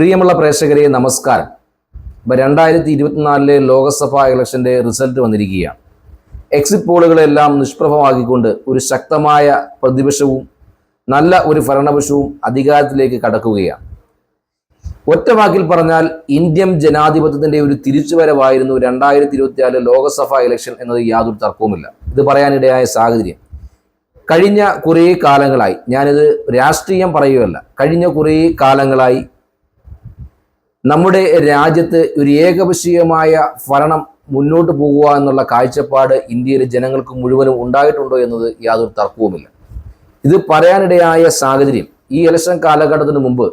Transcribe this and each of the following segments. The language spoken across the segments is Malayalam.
പ്രിയമുള്ള പ്രേക്ഷകരെ നമസ്കാരം. ഇപ്പം രണ്ടായിരത്തി ഇരുപത്തിനാലിലെ ലോക്സഭാ ഇലക്ഷന്റെ റിസൾട്ട് വന്നിരിക്കുകയാണ്. എക്സിറ്റ് പോളുകളെല്ലാം നിഷ്പ്രഭമാക്കിക്കൊണ്ട് ഒരു ശക്തമായ പ്രതിപക്ഷവും നല്ല ഒരു ഭരണപക്ഷവും അധികാരത്തിലേക്ക് കടക്കുകയാണ്. ഒറ്റ വാക്കിൽ പറഞ്ഞാൽ ഇന്ത്യൻ ജനാധിപത്യത്തിന്റെ ഒരു തിരിച്ചുവരവായിരുന്നു രണ്ടായിരത്തി ഇരുപത്തിനാല് ലോക്സഭാ ഇലക്ഷൻ എന്നത് യാതൊരു തർക്കവുമില്ല. ഇത് പറയാനിടയായ സാഹചര്യം. കഴിഞ്ഞ കുറേ കാലങ്ങളായി ഞാനിത് രാഷ്ട്രീയം പറയുകയല്ല കഴിഞ്ഞ കുറേ കാലങ്ങളായി നമ്മുടെ രാജ്യത്ത് ഒരു ഏകപക്ഷീയമായ ഭരണം മുന്നോട്ട് പോകുക എന്നുള്ള കാഴ്ചപ്പാട് ഇന്ത്യയിലെ ജനങ്ങൾക്ക് മുഴുവനും ഉണ്ടായിട്ടുണ്ടോ എന്നത് യാതൊരു തർക്കവുമില്ല. ഇത് പറയാനിടയായ സാഹചര്യം ഈ ഇലക്ഷൻ കാലഘട്ടത്തിന് മുമ്പ്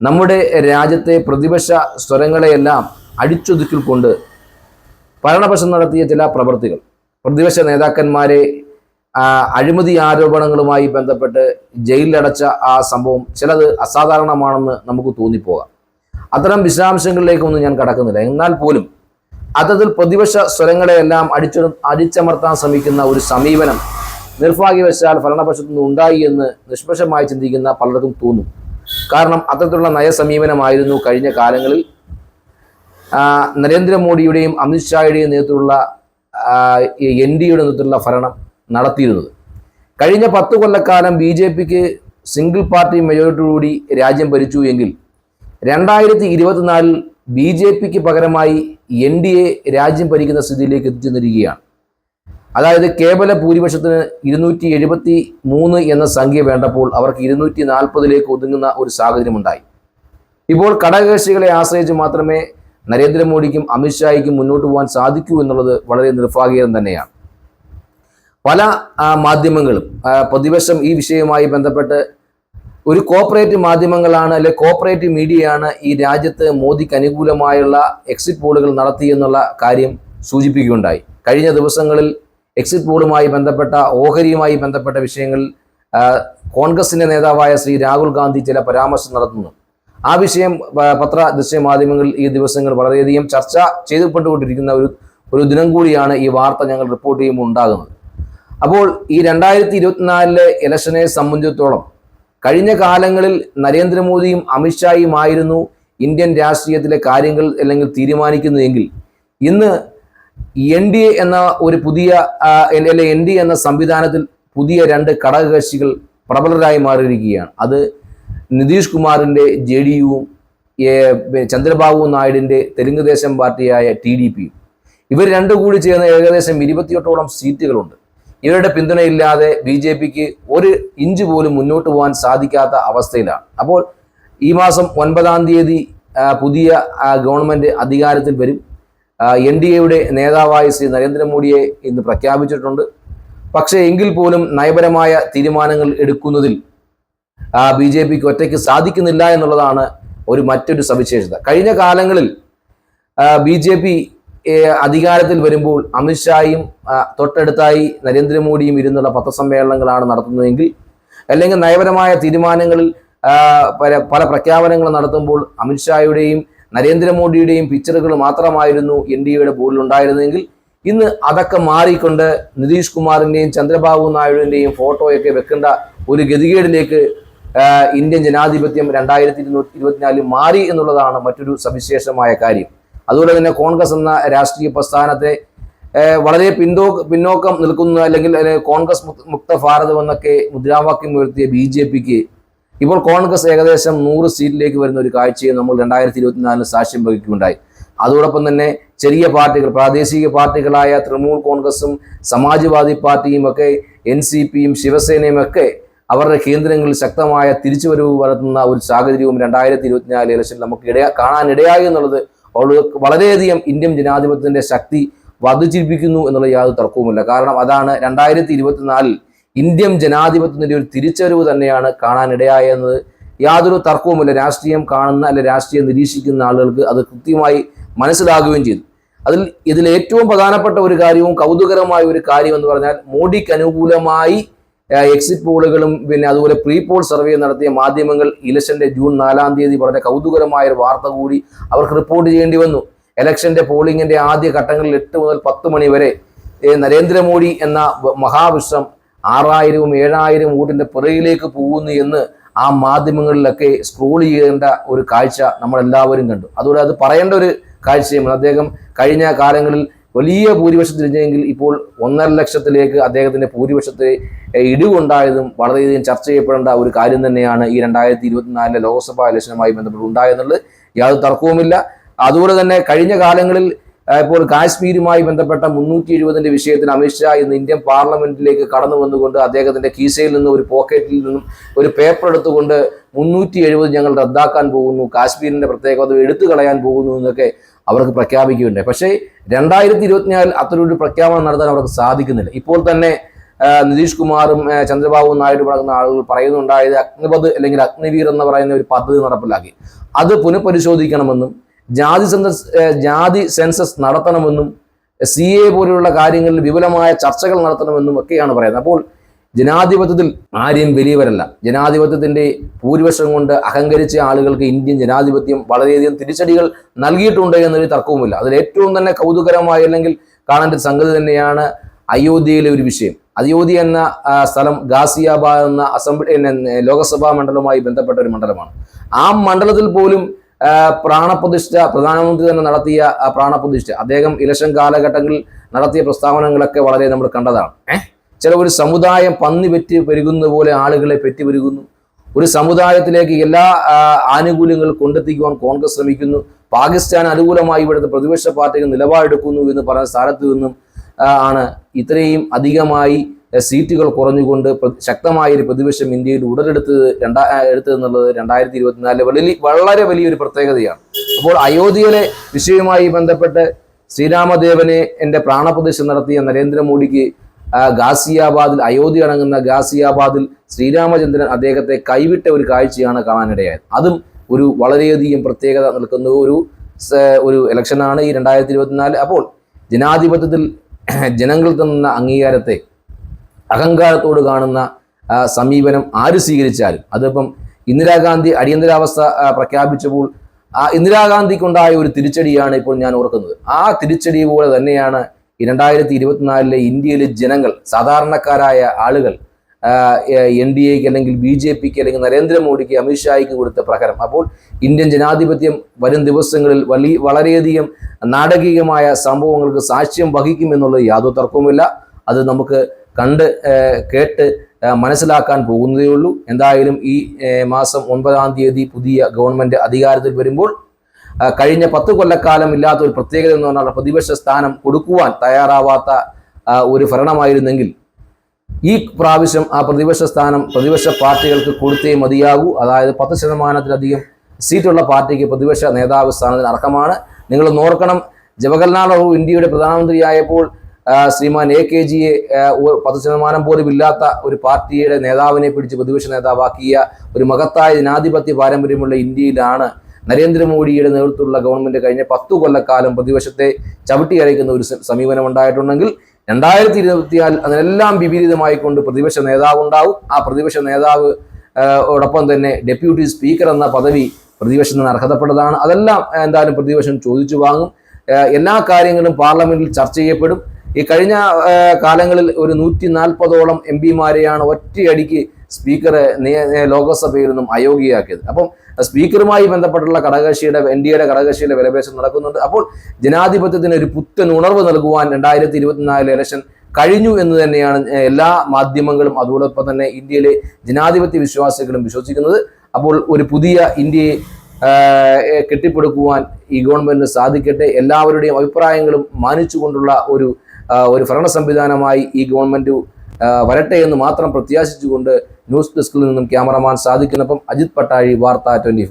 നമ്മുടെ രാജ്യത്തെ പ്രതിപക്ഷ സ്വരങ്ങളെയെല്ലാം അടിച്ചൊതുക്കിക്കൊണ്ട് ഭരണപക്ഷം നടത്തിയ ചില പ്രവൃത്തികൾ പ്രതിപക്ഷ നേതാക്കന്മാരെ അഴിമതി ആരോപണങ്ങളുമായി ബന്ധപ്പെട്ട് ജയിലിലടച്ച ആ സംഭവം ചിലത് അസാധാരണമാണെന്ന് നമുക്ക് തോന്നിപ്പോകാം. അത്തരം വിശദാംശങ്ങളിലേക്കൊന്നും ഞാൻ കടക്കുന്നില്ല. എന്നാൽ പോലും അത്തരത്തിൽ പ്രതിപക്ഷ സ്വരങ്ങളെയെല്ലാം അടിച്ചു അടിച്ചമർത്താൻ ശ്രമിക്കുന്ന ഒരു സമീപനം നിർഭാഗ്യവശാൽ ഭരണപക്ഷത്തു നിന്ന് ഉണ്ടായി എന്ന് നിഷ്പക്ഷമായി ചിന്തിക്കുന്ന പലർക്കും തോന്നും. കാരണം അത്തരത്തിലുള്ള നയസമീപനമായിരുന്നു കഴിഞ്ഞ കാലങ്ങളിൽ. നരേന്ദ്രമോദിയുടെയും അമിത്ഷായുടെയും നേതൃത്വത്തിലുള്ള എൻ ഡിയുടെ നേതൃത്വത്തിലുള്ള ഭരണം നടത്തിയിരുന്നത്. കഴിഞ്ഞ പത്ത് കൊല്ലക്കാലം ബി ജെ പിക്ക് സിംഗിൾ പാർട്ടി മെജോറിറ്റിയോടുകൂടി രാജ്യം ഭരിച്ചു എങ്കിൽ രണ്ടായിരത്തി ഇരുപത്തിനാലിൽ ബി ജെ പിക്ക് പകരമായി എൻ ഡി എ രാജ്യം ഭരിക്കുന്ന സ്ഥിതിയിലേക്ക് എത്തിച്ചെന്നിരിക്കുകയാണ് അതായത് കേവല ഭൂരിപക്ഷത്തിന് ഇരുന്നൂറ്റി എഴുപത്തി മൂന്ന് എന്ന സംഖ്യ വേണ്ടപ്പോൾ അവർക്ക് ഇരുന്നൂറ്റി നാൽപ്പതിലേക്ക് ഒതുങ്ങുന്ന ഒരു സാഹചര്യമുണ്ടായി. ഇപ്പോൾ ഘടകകക്ഷികളെ ആശ്രയിച്ച് മാത്രമേ നരേന്ദ്രമോദിക്കും അമിത്ഷായ്ക്കും മുന്നോട്ട് പോകാൻ സാധിക്കൂ എന്നുള്ളത് വളരെ നിർഭാഗ്യം തന്നെയാണ്. പല മാധ്യമങ്ങളും പ്രതിപക്ഷം ഈ വിഷയവുമായി ബന്ധപ്പെട്ട് ഒരു കോപ്പറേറ്റ് മാധ്യമങ്ങളാണ് അല്ലെ കോപ്പറേറ്റ് മീഡിയയാണ് ഈ രാജ്യത്ത് മോദിക്ക് അനുകൂലമായുള്ള എക്സിറ്റ് പോളുകൾ നടത്തി എന്നുള്ള കാര്യം സൂചിപ്പിക്കുകയുണ്ടായി. കഴിഞ്ഞ ദിവസങ്ങളിൽ എക്സിറ്റ് പോളുമായി ബന്ധപ്പെട്ട ഓഹരിയുമായി ബന്ധപ്പെട്ട വിഷയങ്ങളിൽ കോൺഗ്രസിന്റെ നേതാവായ ശ്രീ രാഹുൽ ഗാന്ധി ചില പരാമർശം നടത്തുന്നു. ആ വിഷയം പത്ര ദൃശ്യ മാധ്യമങ്ങളിൽ ഈ ദിവസങ്ങൾ വളരെയധികം ചർച്ച ചെയ്തുകൊണ്ടുകൊണ്ടിരിക്കുന്ന ഒരു ഒരു ദിനം കൂടിയാണ് ഈ വാർത്ത ഞങ്ങൾ റിപ്പോർട്ട് ചെയ്യുമ്പോൾ ഉണ്ടാകുന്നത്. അപ്പോൾ ഈ രണ്ടായിരത്തി ഇരുപത്തിനാലിലെ ഇലക്ഷനെ സംബന്ധിച്ചിടത്തോളം കഴിഞ്ഞ കാലങ്ങളിൽ നരേന്ദ്രമോദിയും അമിത്ഷായുമായിരുന്നു ഇന്ത്യൻ രാഷ്ട്രീയത്തിലെ കാര്യങ്ങൾ അല്ലെങ്കിൽ തീരുമാനിക്കുന്നതെങ്കിൽ. ഇന്ന് എൻ ഡി എ എന്ന ഒരു പുതിയ അല്ലെ എൻ ഡി എന്ന സംവിധാനത്തിൽ പുതിയ രണ്ട് ഘടകകക്ഷികൾ പ്രബലരായി മാറിയിരിക്കുകയാണ്. അത് നിതീഷ് കുമാറിന്റെ ജെ ഡി യുവും ചന്ദ്രബാബു നായിഡിന്റെ തെലുങ്ക് ദേശം പാർട്ടിയായ ടി ഡി പിയും. ഇവർ രണ്ടു കൂടി ചേർന്ന് ഏകദേശം ഇരുപത്തിയെട്ടോളം സീറ്റുകളുണ്ട്. ഇവരുടെ പിന്തുണയില്ലാതെ ബി ജെ പിക്ക് ഒരു ഇഞ്ച് പോലും മുന്നോട്ട് പോകാൻ സാധിക്കാത്ത അവസ്ഥയിലാണ്. അപ്പോൾ ഈ മാസം ഒൻപതാം തീയതി പുതിയ ഗവൺമെന്റ് അധികാരത്തിൽ വരും. എൻ ഡി എയുടെ നേതാവായി ശ്രീ നരേന്ദ്രമോദിയെ ഇന്ന് പ്രഖ്യാപിച്ചിട്ടുണ്ട്. പക്ഷേ എങ്കിൽ പോലും നയപരമായ തീരുമാനങ്ങൾ എടുക്കുന്നതിൽ ബി ജെ പിക്ക് ഒറ്റയ്ക്ക് സാധിക്കുന്നില്ല എന്നുള്ളതാണ് ഒരു മറ്റൊരു സവിശേഷത. കഴിഞ്ഞ കാലങ്ങളിൽ ബി ജെ പി അധികാരത്തിൽ വരുമ്പോൾ അമിത്ഷായും തൊട്ടടുത്തായി നരേന്ദ്രമോദിയും ഇരുന്നുള്ള പത്രസമ്മേളനങ്ങളാണ് നടത്തുന്നതെങ്കിൽ അല്ലെങ്കിൽ നയപരമായ തീരുമാനങ്ങളിൽ പല പല പ്രഖ്യാപനങ്ങൾ നടത്തുമ്പോൾ അമിത്ഷായുടെയും നരേന്ദ്രമോദിയുടെയും പിക്ചറുകൾ മാത്രമായിരുന്നു എൻ ഡി എയുടെ ബോർഡിൽ ഉണ്ടായിരുന്നെങ്കിൽ ഇന്ന് അതൊക്കെ മാറിക്കൊണ്ട് നിതീഷ് കുമാറിന്റെയും ചന്ദ്രബാബു നായിഡുവിന്റെയും ഫോട്ടോയൊക്കെ വെക്കേണ്ട ഒരു ഗതികേടിലേക്ക് ഇന്ത്യൻ ജനാധിപത്യം രണ്ടായിരത്തി ഇരുപത്തിനാലിൽ മാറി എന്നുള്ളതാണ് മറ്റൊരു സവിശേഷമായ കാര്യം. അതുപോലെ തന്നെ കോൺഗ്രസ് എന്ന രാഷ്ട്രീയ പ്രസ്ഥാനത്തെ വളരെ പിന്തോ പിന്നോക്കം നിൽക്കുന്ന അല്ലെങ്കിൽ കോൺഗ്രസ് മുക്ത- ഭാരതം എന്നൊക്കെ മുദ്രാവാക്യം ഉയർത്തിയ ബി ജെ പിക്ക് ഇപ്പോൾ കോൺഗ്രസ് ഏകദേശം നൂറ് സീറ്റിലേക്ക് വരുന്ന ഒരു കാഴ്ചയെ നമ്മൾ രണ്ടായിരത്തി ഇരുപത്തിനാലിന് സാക്ഷ്യം വഹിക്കുകയുണ്ടായി. അതോടൊപ്പം തന്നെ ചെറിയ പാർട്ടികൾ പ്രാദേശിക പാർട്ടികളായ തൃണമൂൽ കോൺഗ്രസും സമാജ്വാദി പാർട്ടിയും ഒക്കെ എൻ സി പിയും ശിവസേനയും ഒക്കെ അവരുടെ കേന്ദ്രങ്ങളിൽ ശക്തമായ തിരിച്ചുവരവ് വളർത്തുന്ന ഒരു സാഹചര്യവും രണ്ടായിരത്തി ഇരുപത്തിനാല് ഇലക്ഷനിൽ നമുക്ക് ഇടയാ കാണാനിടയായി എന്നുള്ളത് വളരെയധികം ഇന്ത്യൻ ജനാധിപത്യത്തിന്റെ ശക്തി വർദ്ധിച്ചിരിപ്പിക്കുന്നു എന്നുള്ള യാതൊരു തർക്കവുമില്ല. കാരണം അതാണ് രണ്ടായിരത്തി ഇരുപത്തിനാലിൽ ഇന്ത്യൻ ജനാധിപത്യത്തിന്റെ ഒരു തിരിച്ചറിവ് തന്നെയാണ് കാണാനിടയായെന്നത് യാതൊരു തർക്കവുമില്ല. രാഷ്ട്രീയം കാണുന്ന അല്ലെ രാഷ്ട്രീയം നിരീക്ഷിക്കുന്ന ആളുകൾക്ക് അത് കൃത്യമായി മനസ്സിലാകുകയും ചെയ്തു. അതിൽ ഇതിൽ ഏറ്റവും പ്രധാനപ്പെട്ട ഒരു കാര്യവും കൗതുകരമായ ഒരു കാര്യം എന്ന് പറഞ്ഞാൽ മോഡിക്ക് അനുകൂലമായി എക്സിറ്റ് പോളുകളും പിന്നെ അതുപോലെ പ്രീ പോൾ സർവേ നടത്തിയ മാധ്യമങ്ങൾ ഇലക്ഷന്റെ ജൂൺ നാലാം തീയതി വളരെ കൗതുകരമായ ഒരു വാർത്ത കൂടി അവർക്ക് റിപ്പോർട്ട് ചെയ്യേണ്ടി വന്നു. ഇലക്ഷന്റെ പോളിംഗിന്റെ ആദ്യ ഘട്ടങ്ങളിൽ എട്ട് മുതൽ പത്ത് മണി വരെ നരേന്ദ്രമോദി എന്ന മഹാവിശ്വം ആറായിരവും ഏഴായിരം വോട്ടിന്റെ പിറയിലേക്ക് പോകുന്നു എന്ന് ആ മാധ്യമങ്ങളിലൊക്കെ സ്ക്രോൾ ചെയ്യേണ്ട ഒരു കാഴ്ച നമ്മളെല്ലാവരും കണ്ടു. അതുകൊണ്ട് അത് പറയേണ്ട ഒരു കാഴ്ചയും അദ്ദേഹം കഴിഞ്ഞ കാലങ്ങളിൽ വലിയ ഭൂരിപക്ഷം തിരിഞ്ഞെങ്കിൽ ഇപ്പോൾ ഒന്നര ലക്ഷത്തിലേക്ക് അദ്ദേഹത്തിന്റെ ഭൂരിപക്ഷത്തെ ഇടിവുണ്ടായതും വളരെയധികം ചർച്ച ചെയ്യപ്പെടേണ്ട ഒരു കാര്യം തന്നെയാണ് ഈ രണ്ടായിരത്തി ഇരുപത്തിനാലിലെ ലോക്സഭാ ഇലക്ഷനുമായി ബന്ധപ്പെട്ട് ഉണ്ടായെന്നുള്ളത് യാതൊരു തർക്കവുമില്ല. അതുപോലെ തന്നെ കഴിഞ്ഞ കാലങ്ങളിൽ ഇപ്പോൾ കാശ്മീരുമായി ബന്ധപ്പെട്ട മുന്നൂറ്റി എഴുപതിന്റെ വിഷയത്തിൽ അമിത്ഷാ ഇന്ന് ഇന്ത്യൻ പാർലമെന്റിലേക്ക് കടന്നു വന്നുകൊണ്ട് അദ്ദേഹത്തിന്റെ കീശയിൽ നിന്നും ഒരു പോക്കറ്റിൽ നിന്നും ഒരു പേപ്പർ എടുത്തുകൊണ്ട് മുന്നൂറ്റി എഴുപത് ഞങ്ങൾ റദ്ദാക്കാൻ പോകുന്നു കാശ്മീരിന്റെ പ്രത്യേകത എടുത്തു കളയാൻ പോകുന്നു എന്നൊക്കെ അവർക്ക് പ്രഖ്യാപിക്കുകയുണ്ടായി. പക്ഷേ രണ്ടായിരത്തി ഇരുപത്തിനാലിൽ ഒരു പ്രഖ്യാപനം നടത്താൻ അവർക്ക് സാധിക്കുന്നില്ല. ഇപ്പോൾ തന്നെ നിതീഷ് കുമാറും ചന്ദ്രബാബു നായിഡു അടങ്ങുന്ന ആളുകൾ പറയുന്നുണ്ടായത് അഗ്നിപത് അല്ലെങ്കിൽ അഗ്നിവീർ എന്ന് പറയുന്ന ഒരു പദ്ധതി നടപ്പിലാക്കി. അത് പുനഃപരിശോധിക്കണമെന്നും ജാതി സെൻസസ് ജാതി സെൻസസ് നടത്തണമെന്നും സി എ പോലെയുള്ള കാര്യങ്ങളിൽ വിപുലമായ ചർച്ചകൾ നടത്തണമെന്നും ഒക്കെയാണ് പറയുന്നത്. അപ്പോൾ ജനാധിപത്യത്തിൽ ആര്യൻ വലിയവരല്ല. ജനാധിപത്യത്തിന്റെ ഭൂരിപക്ഷം കൊണ്ട് അഹങ്കരിച്ച ആളുകൾക്ക് ഇന്ത്യൻ ജനാധിപത്യം വളരെയധികം തിരിച്ചടികൾ നൽകിയിട്ടുണ്ട് എന്നൊരു തർക്കവുമില്ല. അതിൽ ഏറ്റവും തന്നെ കൗതുകരമായ അല്ലെങ്കിൽ കാണേണ്ട സംഗതി തന്നെയാണ് അയോധ്യയിലെ ഒരു വിഷയം. അയോധ്യ എന്ന സ്ഥലം ഗാസിയാബാദ് എന്ന അസംബ്ലി ലോകസഭാ മണ്ഡലവുമായി ബന്ധപ്പെട്ട ഒരു മണ്ഡലമാണ്. ആ മണ്ഡലത്തിൽ പോലും പ്രാണപ്രതിഷ്ഠ പ്രധാനമന്ത്രി തന്നെ നടത്തിയ പ്രാണപ്രതിഷ്ഠ അദ്ദേഹം ഇലക്ഷൻ കാലഘട്ടങ്ങളിൽ നടത്തിയ പ്രസ്താവനകളൊക്കെ വളരെ നമ്മൾ കണ്ടതാണ്. ഏഹ് ചില ഒരു സമുദായം പന്നി പെറ്റി പെരുകുന്ന പോലെ ആളുകളെ പെറ്റി പെരുകുന്നു. ഒരു സമുദായത്തിലേക്ക് എല്ലാ ആനുകൂല്യങ്ങളും കൊണ്ടെത്തിക്കുവാൻ കോൺഗ്രസ് ശ്രമിക്കുന്നു. പാകിസ്ഥാൻ അനുകൂലമായി ഇവിടുത്തെ പ്രതിപക്ഷ പാർട്ടികൾ നിലപാടെടുക്കുന്നു എന്ന് പറഞ്ഞ സ്ഥാനത്ത് നിന്നും ആണ് ഇത്രയും അധികമായി സീറ്റുകൾ കുറഞ്ഞുകൊണ്ട് ശക്തമായ ഒരു പ്രതിപക്ഷം ഇന്ത്യയിൽ ഉടലെടുത്തത് രണ്ടാ എടുത്തതെന്നുള്ളത് രണ്ടായിരത്തി ഇരുപത്തിനാലിലെ വലിയ വളരെ വലിയൊരു പ്രത്യേകതയാണ്. അപ്പോൾ അയോധ്യയിലെ വിഷയവുമായി ബന്ധപ്പെട്ട് ശ്രീരാമദേവനെ എന്റെ പ്രാണപ്രതിഷ്ഠ നടത്തിയ നരേന്ദ്രമോദിക്ക് ഗാസിയാബാദിൽ അയോധ്യ അടങ്ങുന്ന ഗാസിയാബാദിൽ ശ്രീരാമചന്ദ്രൻ അദ്ദേഹത്തെ കൈവിട്ട ഒരു കാഴ്ചയാണ് കാണാനിടയായത്. അതും ഒരു വളരെയധികം പ്രത്യേകത നിൽക്കുന്ന ഒരു ഒരു ഇലക്ഷനാണ് ഈ രണ്ടായിരത്തി ഇരുപത്തിനാല് അപ്പോൾ ജനാധിപത്യത്തിൽ ജനങ്ങൾ തന്ന അംഗീകാരത്തെ അഹങ്കാരത്തോട് കാണുന്ന സമീപനം ആര് സ്വീകരിച്ചാലും അതിപ്പം ഇന്ദിരാഗാന്ധി അടിയന്തരാവസ്ഥ പ്രഖ്യാപിച്ചപ്പോൾ ആ ഇന്ദിരാഗാന്ധിക്കുണ്ടായ ഒരു തിരിച്ചടിയാണ് ഇപ്പോൾ ഞാൻ ഓർക്കുന്നത്. ആ തിരിച്ചടി പോലെ തന്നെയാണ് രണ്ടായിരത്തി ഇരുപത്തിനാലിലെ ഇന്ത്യയിലെ ജനങ്ങൾ സാധാരണക്കാരായ ആളുകൾ എൻ ഡി എക്ക് അല്ലെങ്കിൽ ബി ജെ പിക്ക് അല്ലെങ്കിൽ നരേന്ദ്രമോദിക്ക് അമിത്ഷായ്ക്ക് കൊടുത്ത പ്രഹരം. അപ്പോൾ ഇന്ത്യൻ ജനാധിപത്യം വരും ദിവസങ്ങളിൽ വലിയ വളരെയധികം നാടകീയമായ സംഭവങ്ങൾക്ക് സാക്ഷ്യം വഹിക്കുമെന്നുള്ളത് യാതൊരു തർക്കവുമില്ല. അത് നമുക്ക് കണ്ട് കേട്ട് മനസ്സിലാക്കാൻ പോകുന്നതേ ഉള്ളൂ. എന്തായാലും ഈ മാസം ഒൻപതാം തീയതി പുതിയ ഗവൺമെന്റ് അധികാരത്തിൽ വരുമ്പോൾ കഴിഞ്ഞ പത്ത് കൊല്ലക്കാലം ഇല്ലാത്ത ഒരു പ്രത്യേകത എന്ന് പറഞ്ഞാൽ പ്രതിപക്ഷ സ്ഥാനം കൊടുക്കുവാൻ തയ്യാറാവാത്ത ഒരു ഭരണമായിരുന്നെങ്കിൽ ഈ പ്രാവശ്യം ആ പ്രതിപക്ഷ സ്ഥാനം പ്രതിപക്ഷ പാർട്ടികൾക്ക് കൊടുത്തേ മതിയാകൂ. അതായത് പത്ത് ശതമാനത്തിലധികം സീറ്റുള്ള പാർട്ടിക്ക് പ്രതിപക്ഷ നേതാവ് സ്ഥാനത്തിന് അർഹമാണ്. നിങ്ങൾ നോർക്കണം ജവഹർലാൽ നെഹ്റു ഇന്ത്യയുടെ പ്രധാനമന്ത്രിയായപ്പോൾ ശ്രീമാൻ എ കെ ജിയെ പത്ത് ശതമാനം പോലും ഇല്ലാത്ത ഒരു പാർട്ടിയുടെ നേതാവിനെ പിടിച്ച് പ്രതിപക്ഷ നേതാവാക്കിയ ഒരു മഹത്തായ ജനാധിപത്യ പാരമ്പര്യമുള്ള ഇന്ത്യയിലാണ് നരേന്ദ്രമോദിയുടെ നേതൃത്വത്തിലുള്ള ഗവൺമെന്റ് കഴിഞ്ഞ പത്തു കൊല്ലക്കാലം പ്രതിവശത്തെ ചവിട്ടി അരയ്ക്കുന്ന ഒരു സമീപനം ഉണ്ടായിട്ടുണ്ടെങ്കിൽ രണ്ടായിരത്തി ഇരുപത്തിയാൽ അതിനെല്ലാം വിപരീതമായിക്കൊണ്ട് പ്രതിപക്ഷ നേതാവ് ഉണ്ടാവും. ആ പ്രതിപക്ഷ നേതാവ് ഓടൊപ്പം തന്നെ ഡെപ്യൂട്ടി സ്പീക്കർ എന്ന പദവി പ്രതിപക്ഷത്തിന് അർഹതപ്പെട്ടതാണ്. അതെല്ലാം എന്തായാലും പ്രതിപക്ഷം ചോദിച്ചു വാങ്ങും. എല്ലാ കാര്യങ്ങളും പാർലമെന്റിൽ ചർച്ച ചെയ്യപ്പെടും. ഈ കഴിഞ്ഞ കാലങ്ങളിൽ ഒരു നൂറ്റി നാൽപ്പതോളം എം പിമാരെയാണ് ഒറ്റയടിക്ക് സ്പീക്കറെ ലോകസഭയിൽ നിന്നും അയോഗ്യയാക്കിയത്. അപ്പം സ്പീക്കറുമായി ബന്ധപ്പെട്ടുള്ള ഘടകകക്ഷിയുടെ എൻ ഡി എയുടെ ഘടകകക്ഷിയുടെ വിലപേശം നടക്കുന്നുണ്ട്. അപ്പോൾ ജനാധിപത്യത്തിന് ഒരു പുത്തൻ ഉണർവ് നൽകുവാൻ രണ്ടായിരത്തി ഇരുപത്തിനാലിലെ ഇലക്ഷൻ കഴിഞ്ഞു എന്ന് തന്നെയാണ് എല്ലാ മാധ്യമങ്ങളും അതോടൊപ്പം തന്നെ ഇന്ത്യയിലെ ജനാധിപത്യ വിശ്വാസികളും വിശ്വസിക്കുന്നത്. അപ്പോൾ ഒരു പുതിയ ഇന്ത്യയെ കെട്ടിപ്പടുക്കുവാൻ ഈ ഗവൺമെന്റിന് സാധിക്കട്ടെ. എല്ലാവരുടെയും അഭിപ്രായങ്ങളും മാനിച്ചുകൊണ്ടുള്ള ഒരു ഒരു ഭരണ സംവിധാനമായി ഈ ഗവൺമെന്റ് വരട്ടെ എന്ന് മാത്രം പ്രത്യാശിച്ചുകൊണ്ട് ന്യൂസ് ഡെസ്കിൽ നിന്നും ക്യാമറമാൻ സാധിക്കുന്നപ്പം അജിത് പട്ടാഴി വാർത്ത ട്വന്റി